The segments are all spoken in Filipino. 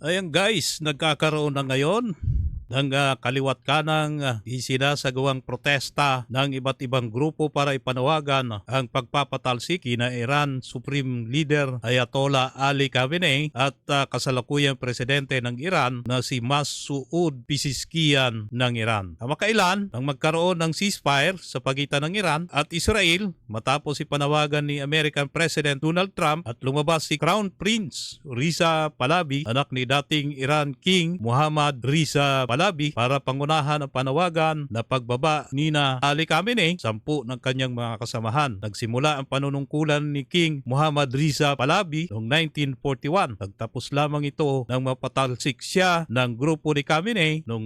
Ayan guys, nagkakaroon na ngayon ng ah, kaliwat kanang uh, isinasagawang protesta ng iba't ibang grupo para ipanawagan ang pagpapatalsiki na Iran Supreme Leader Ayatollah Ali Khamenei at ah, kasalukuyang presidente ng Iran na si Masoud Pezeshkian ng Iran. Kamakailan nang magkaroon ng ceasefire sa pagitan ng Iran at Israel matapos ipanawagan ni American President Donald Trump at lumabas si Crown Prince Riza Pahlavi, anak ni dating Iran King Muhammad Riza Pahlavi para pangunahan ang panawagan na pagbaba ni na Ali Khamenei, sampu ng kanyang mga kasamahan. Nagsimula ang panunungkulan ni King Muhammad Riza Pahlavi noong 1941. Nagtapos lamang ito nang mapatalsik siya ng grupo ni Khamenei noong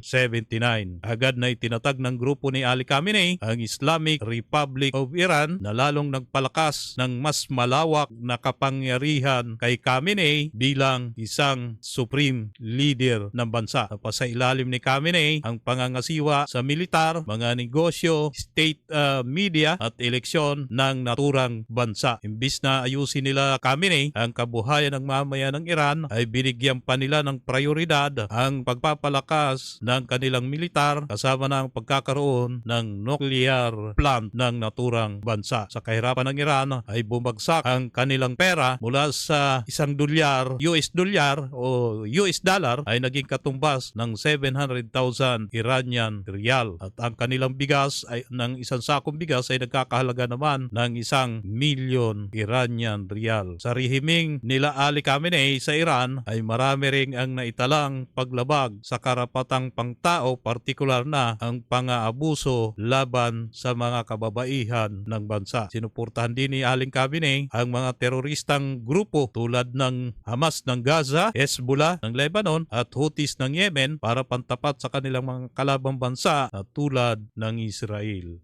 1979. Agad na itinatag ng grupo ni Ali Khamenei ang Islamic Republic of Iran na lalong nagpalakas ng mas malawak na kapangyarihan kay Khamenei bilang isang supreme leader ng bansa. Sa ilalim ni Khamenei ang pangangasiwa sa militar, mga negosyo, state uh, media at eleksyon ng naturang bansa. Imbis na ayusin nila Khamenei ang kabuhayan ng mamayan ng Iran ay binigyan pa nila ng prioridad ang pagpapalakas ng kanilang militar kasama ng pagkakaroon ng nuclear plant ng naturang bansa. Sa kahirapan ng Iran ay bumagsak ang kanilang pera mula sa isang dolyar, US dolyar o US dollar ay naging katumbas ng 700,000 Iranian riyal. At ang kanilang bigas ay ng isang sakong bigas ay nagkakahalaga naman ng isang milyon Iranian riyal. Sa rehiming nila Ali Khamenei sa Iran ay marami ring ang naitalang paglabag sa karapatang pangtao, partikular na ang pang-aabuso laban sa mga kababaihan ng bansa. Sinuportahan din ni Aling Khamenei ang mga teroristang grupo tulad ng Hamas ng Gaza, Hezbollah ng Lebanon at Houthis ng Yemen para pantapat sa kanilang mga kalabang bansa na tulad ng Israel.